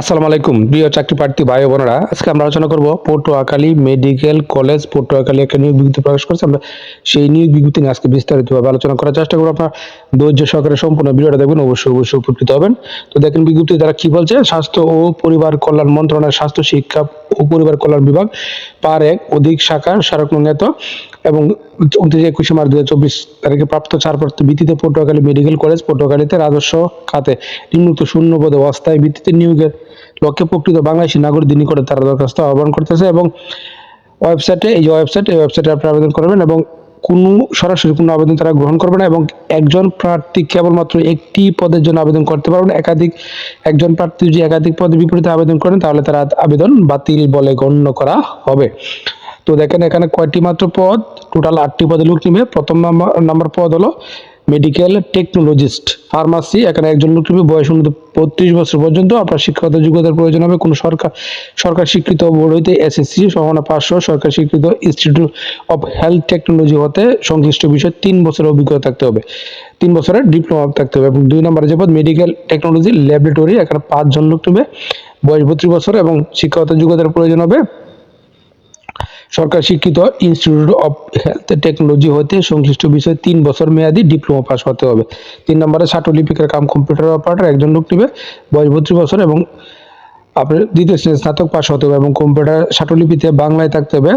আসসালামু আলাইকুম, প্রিয় চাকরি প্রার্থী ভাই বোনেরা। আজকে আমরা আলোচনা করব পটুয়াখালী মেডিকেল কলেজ, পটুয়াখালী একটা নিয়োগ বিজ্ঞপ্তি প্রকাশ করেছে। আমরা সেই নিয়োগ বিজ্ঞপ্তি নিয়ে আজকে বিস্তারিতভাবে আলোচনা করার চেষ্টা করব। আপনার ধৈর্য সহকারে সম্পূর্ণ ভিডিওটা দেখবেন, অবশ্যই অবশ্যই উপকৃত হবেন। তো দেখেন বিজ্ঞপ্তি তারা কি বলছে? স্বাস্থ্য ও পরিবার কল্যাণ মন্ত্রণালয়ের স্বাস্থ্য শিক্ষা ও পরিবার কল্যাণ বিভাগ, পার এক অধিক শাখা, স্মারক নঙ্গিত এবং উনত্রিশ একুশে মার্চ দু হাজার চব্বিশ তারিখে প্রাপ্ত ছাড়পত্র ভিত্তিতে পটুয়াখালী মেডিকেল কলেজ পটুয়াখালীতে রাজস্ব খাতে নিম্নুক্ত শূন্য পদে অস্থায়ী ভিত্তিতে নিয়োগের লক্ষ্যে প্রকৃত বাংলাদেশি নাগরিক করে তারা দরখাস্ত আহ্বান করতেছে এবং ওয়েবসাইটে, এই ওয়েবসাইট, এই ওয়েবসাইটে আপনি আবেদন করবেন এবং কোনো সরাসরি কোনো আবেদন তারা গ্রহণ করবে না এবং একজন প্রার্থী কেবলমাত্র একটি পদের জন্য আবেদন করতে পারবেন একাধিক একজন প্রার্থী যদি একাধিক পদের বিপরীতে আবেদন করেন, তাহলে তারা আবেদন বাতিল বলে গণ্য করা হবে। তো দেখেন এখানে কয়টি মাত্র পদ? টোটাল আটটি পদে লোক নিবে। প্রথম নাম্বার পদ হলো মেডিকেল টেকনোলজিস্ট, ফার্মাসি, এখানে একজন লোক বয়স অনুযায়ী বত্রিশ বছর পর্যন্ত, আপনার শিক্ষাগত যোগ্যতার প্রয়োজন হবে। কোনো সরকার সরকার স্বীকৃত বোর্ড হইতে এসএসসি সমানা পাঁচশো সরকার স্বীকৃত ইনস্টিটিউট অফ হেলথ টেকনোলজি হতে সংশ্লিষ্ট বিষয়ে তিন বছরের অভিজ্ঞতা থাকতে হবে। তিন বছরের ডিপ্লোমা থাকতে হবে। এবং দুই নম্বরে যে পদ মেডিকেল টেকনোলজি ল্যাবরেটরি এখানে পাঁচজন লোক নেবে। বয়স বত্রিশ বছর এবং শিক্ষাগত যোগ্যতার প্রয়োজন হবে। সরকার স্বীকৃত ইনস্টিটিউট অফ হেলথ টেকনোলজি হতে সংশ্লিষ্ট বিষয়ে তিন বছর মেয়াদি ডিপ্লোমা পাস হতে হবে। তিন নম্বরে লিপিকের কাম কম্পিউটার অপারেটর একজন লোক নেবে, বয়স বত্রিশ বছর এবং আপনার দ্বিতীয় শ্রেণির স্নাতক পাস হতে হবে এবং কম্পিউটার লিপিতে বাংলায় থাকতে হবে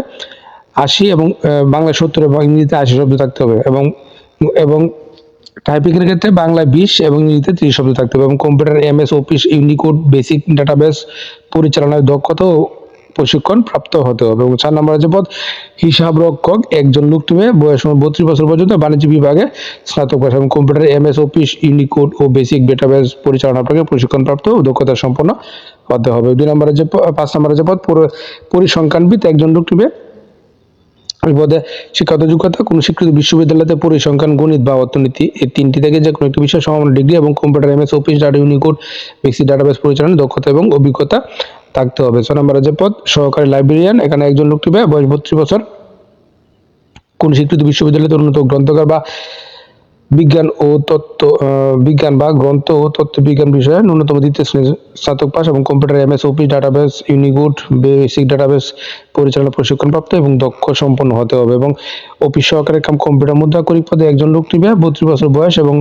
আশি এবং বাংলায় সত্তর এবং ইংরেজিতে আশি শব্দ থাকতে হবে এবং এবং টাইপিংয়ের ক্ষেত্রে বাংলায় বিশ এবং ইংরেজিতে ত্রিশ শব্দ থাকতে হবে এবং computer M S office Unicode basic database পরিচালনায় দক্ষতা প্রশিক্ষণ প্রাপ্ত হতে হবে এবং চার নম্বর যে পদ হিসাব রক্ষক একজন লোক টিমে বয়স বত্রিশ বছর পর্যন্ত বাণিজ্য বিভাগে স্নাতক পাশ এবং computer M S office, Unicode ও বেসিক ডাটাবেস পরিচালনা প্রক্রিয়া প্রশিক্ষণ প্রাপ্ত ও দক্ষতা সম্পন্ন হতে হবে। দুই নম্বর যে পাঁচ নম্বরে যে পদ পরিসংখ্যানবিদ একজন লোক টিমে ওই পদে শিক্ষাগত যোগ্যতা, কোনো স্বীকৃত বিশ্ববিদ্যালয়তে পরিসংখ্যান, গণিত বা অর্থনীতি এই তিনটি থেকে যে কোনো একটি বিষয় সমান ডিগ্রি এবং computer, MS, office, data, Unicode, basic database পরিচালনা, দক্ষতা এবং অভিজ্ঞতা থাকতে হবে। ছয় নম্বরে যে পদ, সহকারী লাইব্রেরিয়ান এখানে একজন লোক টিবে বয়স বত্রিশ বছর। কোন স্বীকৃত বিশ্ববিদ্যালয়তে উন্নত গ্রন্থকার বা বিজ্ঞান ও তত্ত্ব বিজ্ঞান বা গ্রন্থ ও তত্ত্ব বিজ্ঞান বিষয়ে ন্যূনতম দ্বিতীয় শ্রেণির স্নাতক পাস এবং computer MS Office database unicode basic database পরিচালনা প্রশিক্ষণপ্রাপ্ত এবং দক্ষ সম্পন্ন হতে হবে এবং অফিস সহকারী কাম কম্পিউটার মুদ্রা করি পদে একজন লোক নিবে, বত্রিশ বছর বয়স এবং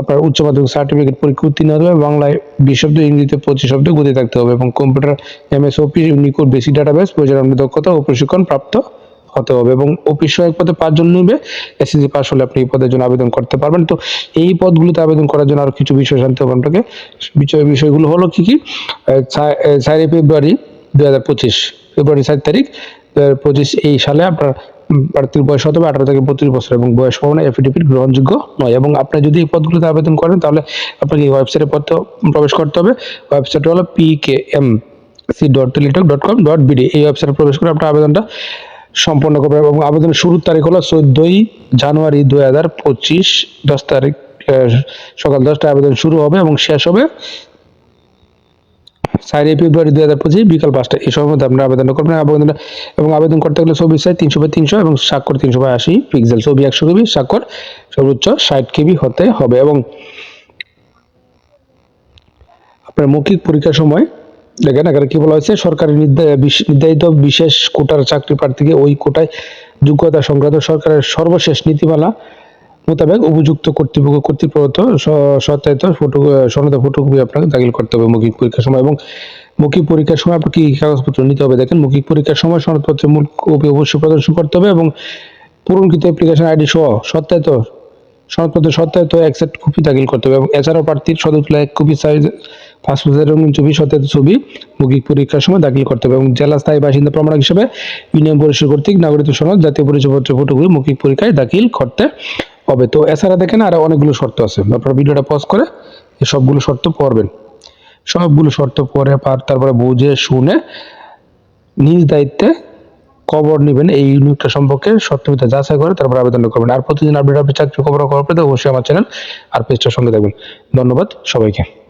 আপনার উচ্চ মাধ্যমিক সার্টিফিকেট পরীক্ষা উত্তীর্ণ হতে হবে, বাংলায় বিশ শব্দ, ইংরেজিতে পঁচিশ শব্দ গতি থাকতে হবে এবং computer MS Office Unicode basic database পরিচালনা দক্ষতা ও প্রশিক্ষণ প্রাপ্ত হতে হবে এবং অফিস সহায়ক পদে পাঁচজন নিবে এসএসসি পাস হলে আপনি এই পদের জন্য আবেদন করতে পারবেন। তো এই পদগুলোতে আবেদন করার জন্য আরও কিছু বিষয় জানতে হবে আপনাকে। বিষয়, বিষয়গুলো হলো কি কি? চার ফেব্রুয়ারি দু হাজার পঁচিশ, ফেব্রুয়ারি চার তারিখ পঁচিশ এই সালে আপনার প্রার্থীর বয়স হতে হবে আঠারো থেকে বত্রিশ বছর এবং বয়স প্রমাণে এফিডেভিট গ্রহণযোগ্য নয়। এবং আপনি যদি এই পদগুলোতে আবেদন করেন, তাহলে আপনাকে এই ওয়েবসাইটে পদ প্রবেশ করতে হবে। ওয়েবসাইট হলো P K M C dot Teletalk dot com dot BD এই ওয়েবসাইটে প্রবেশ করে আপনার আবেদনটা সম্পন্ন করবে এবং আবেদনের শুরুর তারিখ হলো চোদ্দই জানুয়ারি দুই হাজার পঁচিশ। দশ তারিখ সকাল দশটায় আবেদন শুরু হবে এবং শেষ হবে চারই ফেব্রুয়ারি দুই হাজার পঁচিশ বিকাল পাঁচটা এই সময়ের মধ্যে আপনারা আবেদন করবেন আবেদন এবং আবেদন করতে গেলে ছবি সাইজ তিনশো বাই তিনশো এবং স্বাক্ষর তিনশো বাই আশি পিক্সেল ছবি একশো কেবি স্বাক্ষর সর্বোচ্চ ষাট কেবি হতে হবে। এবং আপনার মৌখিক পরীক্ষার সময় দেখেন এখানে কি বলা হয়েছে? সরকারি নির্ধারিত বিশেষ কোটার চাকরি প্রার্থীকে ওই কোটায় যোগ্যতা সংক্রান্ত সরকারের সর্বশেষ নীতিমালা মোতাবেক উপযুক্ত কর্তৃপক্ষ কর্তৃক প্রদত্ত স- সত্যায়িত ফটো, সনদ ফটোকপি আপনাকে দাখিল করতে হবে মৌখিক পরীক্ষার সময় এবং মৌখিক পরীক্ষার সময় আপনাকে কি কাগজপত্র নিতে হবে? দেখেন, মৌখিক পরীক্ষার সময় সনদপত্রের মূল কপি অবশ্যই প্রদর্শন করতে হবে এবং পূরণকৃত অ্যাপ্লিকেশন আইডি সহ সত্যায়িত সনদপত্রের সত্যায়িত একসেপ্ট কপি দাখিল করতে হবে এবং এছাড়াও প্রার্থীর সদস্য এক কপি সাইজ পাসপোর্টের রঙিন ছবি, সত্যায়িত ছবি মৌখিক পরীক্ষার সময় দাখিল করতে হবে এবং জেলা স্থায়ী বাসিন্দা প্রমাণক হিসেবে ইউনিয়ন পরিষদ কর্তৃক নাগরিক সনদ, জাতীয় পরিচয়পত্র ফটোগুলি মৌখিক পরীক্ষায় দাখিল করতে হবে। তো এছাড়া দেখেন আরও অনেকগুলো শর্ত আছে। আপনারা ভিডিওটা পজ করে সবগুলো শর্ত পড়বেন। সবগুলো শর্ত পার তারপরে বুঝে, শুনে নিজ দায়িত্বে কবর নেবেন। এই ইউনিটটা সম্পর্কে সত্যমিতা যাচাই করে তারপর আবেদন করবেন। আর প্রতিদিন আপডেট আপনি চাকরি খবর খবর পেতে অবশ্যই আমার চ্যানেল আর পেজটার সঙ্গে থাকবেন। ধন্যবাদ সবাইকে।